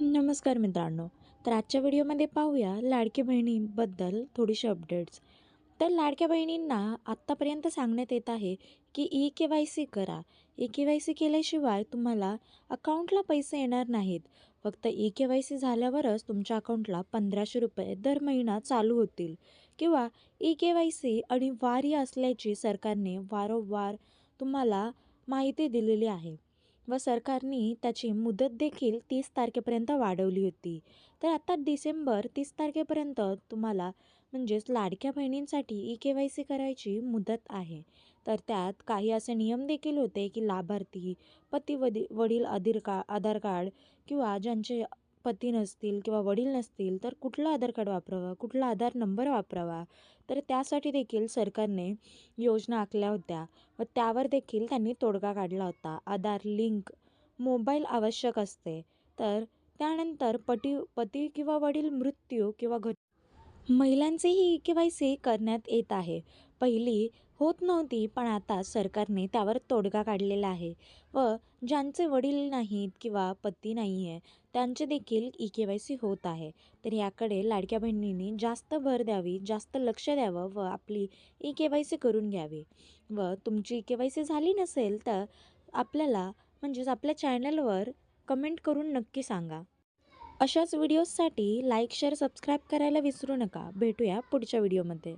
नमस्कार मित्रांनो. तर आजच्या व्हिडिओमध्ये पाहूया लाडकी बहिणींबद्दल थोडीशी अपडेट्स तर लाडक्या बहिणींना आत्तापर्यंत सांगण्यात येत आहे की ई के वाय सी करा. ई के वाय सी केल्याशिवाय तुम्हाला अकाउंटला पैसे येणार नाहीत. फक्त ई के वाय सी झाल्यावरच तुमच्या अकाउंटला पंधराशे रुपये दर महिना चालू होतील. किंवा ई के वाय सी अनिवार्य असल्याची सरकारने वारंवार तुम्हाला माहिती दिलेली आहे. व सरकारने त्याची मुदत देखील तीस तारखेपर्यंत वाढवली होती. तर आता डिसेंबर तीस तारखेपर्यंत तुम्हाला म्हणजेच लाडक्या बहिणींसाठी ई के वाय सी करायची मुदत आहे. तर त्यात काही असे नियम देखील होते की लाभार्थी पती वदी वडील अधिर का आधार कार्ड किंवा ज्यांचे पती नसतील किंवा वडील नसतील तर कुठलं आधार कार्ड वापरावं? कुठला आधार नंबर वापरावा? तर त्यासाठी देखील सरकारने योजना आखल्या होत्या. व त्यावर देखील त्यांनी तोडगा काढला होता. आधार लिंक मोबाईल आवश्यक असते. तर त्यानंतर पटी पती किंवा वडील मृत्यू किंवा घ महिलांचेही ई के वाय सी करण्यात येत आहे. पहिली होत नव्हती पण आता सरकारने त्यावर तोडगा काढलेला आहे व ज्यांचे वडील नाहीत किंवा पती नाही आहे त्यांचे देखील ई के वाय सी होत आहे. तर याकडे लाडक्या बहिणींनी जास्त भर द्यावी जास्त लक्ष द्यावं व आपली ई के वाय सी करून घ्यावी. व तुमची ई के वाय सी झाली नसेल तर आपल्याला म्हणजेच आपल्या चॅनलवर कमेंट करून नक्की सांगा. अशाच व्हिडिओजसाठी लाईक शेअर सबस्क्राईब करायला विसरू नका. भेटूया पुढच्या व्हिडिओमध्ये.